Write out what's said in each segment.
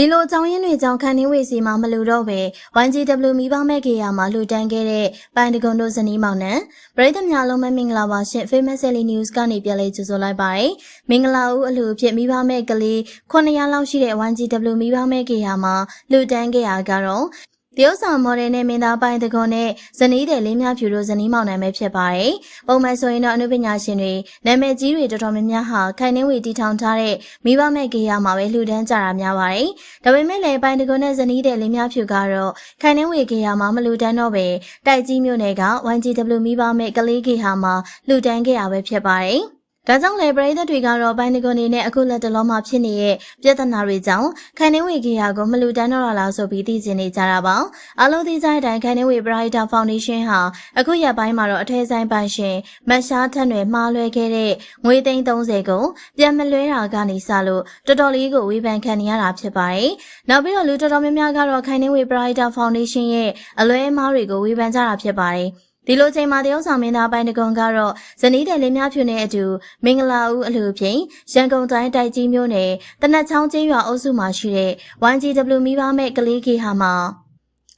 ဒီလိုအကြောင်းရင်းတွေကြောင့်ခန်းနှင်းဝေစီမှာမလူတော့ပဲ 1GW မိဘမဲ့ကေယာမှာလှူဒန်းခဲ့တဲ့ပိုင်တကွန်တို့ဇနီးမောင်နှံပရိသတ်များလုံးမဲ့မင်္ဂလာပါရှင် Famous Daily News ကနေပြန်လည်ကြိုဆိုလိုက်ပါရယ်မင်္ဂလာဦးအလှူအဖြစ်မိဘမဲ့ကလေး900လောက်ရှိတဲ့ 1GW မိဘမဲ့ကေယာမှာလှူဒန်းခဲ့ရကတော့ တရုတ်ဆောင်မော်ဒယ်နဲ့မင်းသားပိုင်းတကွန်နဲ့ဇနီးတဲ့လေးမြဖြူတို့ဇနီးမောင်နှံပဲဖြစ်ပါတယ်။ပုံမှန်ဆိုရင်တော့အနုပညာရှင်တွေနာမည်ကြီးတွေတော်တော်များများဟာခိုင်နှင်းဝေတီထောင်ထားတဲ့မိဘမဲ့ကေယာမှာပဲလှူဒန်းကြတာများပါတယ်။ဒါပေမဲ့လည်းပိုင်းတကွန်နဲ့ဇနီးတဲ့လေးမြဖြူကတော့ခိုင်နှင်းဝေကေယာမှာမလှူဒန်းတော့ပဲတိုက်ကြီးမြို့နယ်က 1GW မိဘမဲ့ကလေးကေဟာမှာလှူဒန်းခဲ့ရပဲဖြစ်ပါတယ်။ ဒါကြောင့်လေပရိသတ်တွေကတော့ဘိုင်နီကွန်နေနဲ့အခုလက်တလုံးမှာဖြစ်နေတဲ့ပြဿနာတွေကြောင့်ခိုင်နှင်းဝေခေယာကိုမလူတန်းတော့တာလားဆိုပြီးသိချင်နေကြတာပါအလုံးသီးဆိုင်တိုင်းခိုင်နှင်းဝေပရိုက်တာဖောင်ဒေးရှင်းဟာအခုရက်ပိုင်းမှာတော့အထည်ဆိုင်ပိုင်ရှင်မတ်ရှားထက်တွေမှားလွဲခဲ့တဲ့ငွေသိန်း30ကိုပြန်မလွဲတာကနေစလို့တော်တော်လေးကိုဝေဖန်ခံနေရတာဖြစ်ပါတယ်နောက်ပြီးတော့လူတော်တော်များများကတော့ခိုင်နှင်းဝေပရိုက်တာဖောင်ဒေးရှင်းရဲ့အလွဲအမှားတွေကိုဝေဖန်ကြတာဖြစ်ပါတယ် ဒီလိုချိန်မှာတရုတ်ဆောင်မင်းသားပိုင်းတကွန်ကတော့ဇနီးတဲ့လေးများဖြူနဲ့အတူမင်္ဂလာဦးအလှဖြင့်ရန်ကုန်တိုင်းတိုက်ကြီးမြို့နယ်တနတ်ချောင်းကျေးရွာအုပ်စုမှာရှိတဲ့ 1GW မိဘမဲ့ကလေးခေဟာမှာ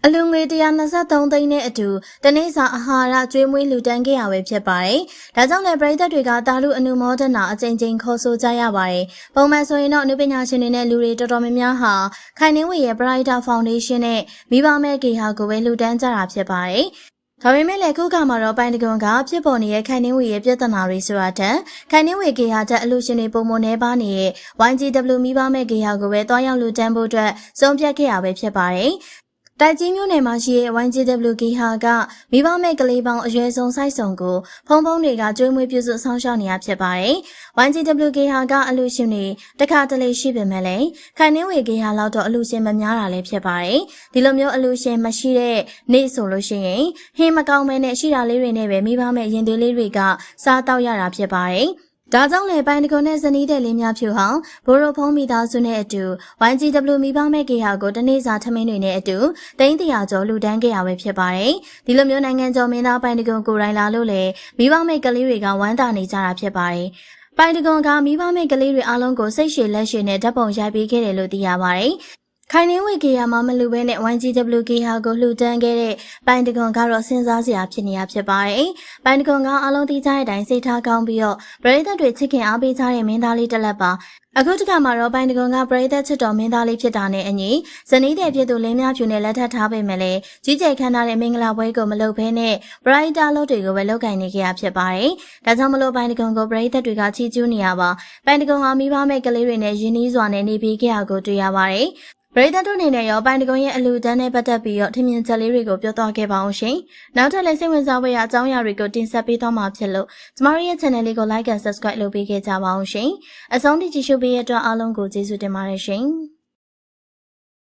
အလူငွေ123သိန်းနဲ့အတူတနေ့စာအာဟာရကျွေးမွေးလူတန်းခဲ့ရပဲဖြစ်ပါတယ်။ဒါကြောင့်လည်းပြည်သက်တွေကတာလူအနုမောဒနာအကြိမ်ကြိမ်ခေါ်ဆိုကြရပါတယ်။ပုံမှန်ဆိုရင်တော့အနုပညာရှင်တွေနဲ့လူတွေတော်တော်များများဟာခိုင်နှင်းဝေရဲ့ Brighter Foundation နဲ့မိဘမဲ့ကေဟာကိုပဲလူတန်းကြတာဖြစ်ပါတယ်။ ဒါပေမဲ့လည်းခုခါမှာတော့ပိုင်တကွန်ကဖြစ်ပေါ်နေတဲ့ခိုင်နှင်းဝေရဲ့ပြဿနာတွေဆိုတာတက်ခိုင်နှင်းဝေကေဟာတက်အလူရှင်တွေပုံမနေပါနေတဲ့ YGW မိဘမဲ့ကေဟာကိုပဲတွားရောက်လူတန်းဖို့အတွက်စုံပြတ်ခဲ့ရပဲဖြစ်ပါတယ် တိုက်ကြီးမြို့နယ်မှာရှိတဲ့ YGWK ဟာကမိဘမဲ့ကလေးပေါင်းအရွယ်ဆုံးစိုက်ဆောင်ကိုဖုံဖုံတွေကကျွေးမွေးပြုစုဆောင်ရှောက်နေရဖြစ်ပါတယ်။ YGWK ဟာကအလူရှင်တွေတခါတလေရှိပေမဲ့လည်းခိုင်နှင်းဝေ K ဟာလောက်တော့အလူရှင်မများတာလည်းဖြစ်ပါတယ်။ဒီလိုမျိုးအလူရှင်မရှိတဲ့နေ့ဆိုလို့ရှိရင်ဟင်းမကောင်းမဲနဲ့ရှိတာလေးတွေနဲ့ပဲမိဘမဲ့ရင်သွေးလေးတွေကစားတောက်ရတာဖြစ်ပါတယ်။ ဒါကြောင့်လေပိုင်းတကုံနဲ့ဇနီးတဲ့လေးများဖြူဟောင်းဘိုးရိုဖုံးမိသားစုနဲ့အတူ YGW မိဘမဲ့ကေဟာကိုတနေ့စာထမင်းတွေနဲ့အတူတိန်းတရာကျော်လူတန်းခဲ့ရပဲဖြစ်ပါတယ်။ဒီလိုမျိုးနိုင်ငံကျော်မင်းသားပိုင်းတကုံကိုရိုင်းလာလို့လေမိဘမဲ့ကလေးတွေကဝမ်းသာနေကြတာဖြစ်ပါတယ်။ပိုင်တကွန်ကမိဘမဲ့ကလေးတွေအားလုံးကိုစိတ်ရှည်လက်ရှည်နဲ့ဓာတ်ပုံရိုက်ပေးခဲ့တယ်လို့သိရပါတယ် ခိုင်နှင်းဝေကေယာမှာမလူဘဲနဲ့ 1GWK ဟာကိုလှူဒန်းခဲ့တဲ့ပိုင်တကွန်ကတော့စဉ်းစားစရာဖြစ်နေရဖြစ်ပါတယ်။ပိုင်တကွန်ကအလုံးသိကြတဲ့အတိုင်းစိတ်ထားကောင်းပြီးတော့ပရိသတ်တွေချစ်ခင်အားပေးကြတဲ့မင်းသားလေးတစ်လက်ပါအခုတခါမှာတော့ပိုင်တကွန်ကပရိသတ်ချစ်တော်မင်းသားလေးဖြစ်တာနဲ့အညီဇနီးတဲ့ဖြစ်သူလင်းများဖြူနဲ့လက်ထပ်ထားပေမဲ့လည်းကြီးကျယ်ခမ်းနားတဲ့မင်္ဂလာပွဲကိုမလုပ်ဘဲနဲ့ပရိသတ်လုပ်တွေကိုပဲလုပ်ကင်နေကြရဖြစ်ပါတယ်။ဒါကြောင့်မလို့ပိုင်တကွန်ကိုပရိသတ်တွေကချီးကျူးနေရပါပိုင်တကွန်ဟာမိဘမဲ့ကလေးတွေနဲ့ယဉ်နီးစွာနဲ့နေပြီးကြရကိုတွေ့ရပါတယ်။ ပရိသတ်တို့အနေနဲ့ရောပိုင်တကုံရဲ့အလူတန်းနဲ့ပတ်သက်ပြီးတော့ထင်မြင်ချက်လေးတွေကိုပြောသွားခဲ့ပါအောင်ရှင်။နောက်ထပ်လည်းစိတ်ဝင်စားဖွယ်ရာအကြောင်းအရာတွေကိုတင်ဆက်ပေးသွားမှာဖြစ်လို့ကျမတို့ရဲ့ channel လေးကို like and subscribe လုပ်ပေးခဲ့ကြပါအောင်ရှင်။အဆုံးထိကြည့်ရှုပေးရတဲ့အတွက်အားလုံးကိုကျေးဇူးတင်ပါတယ်ရှင်။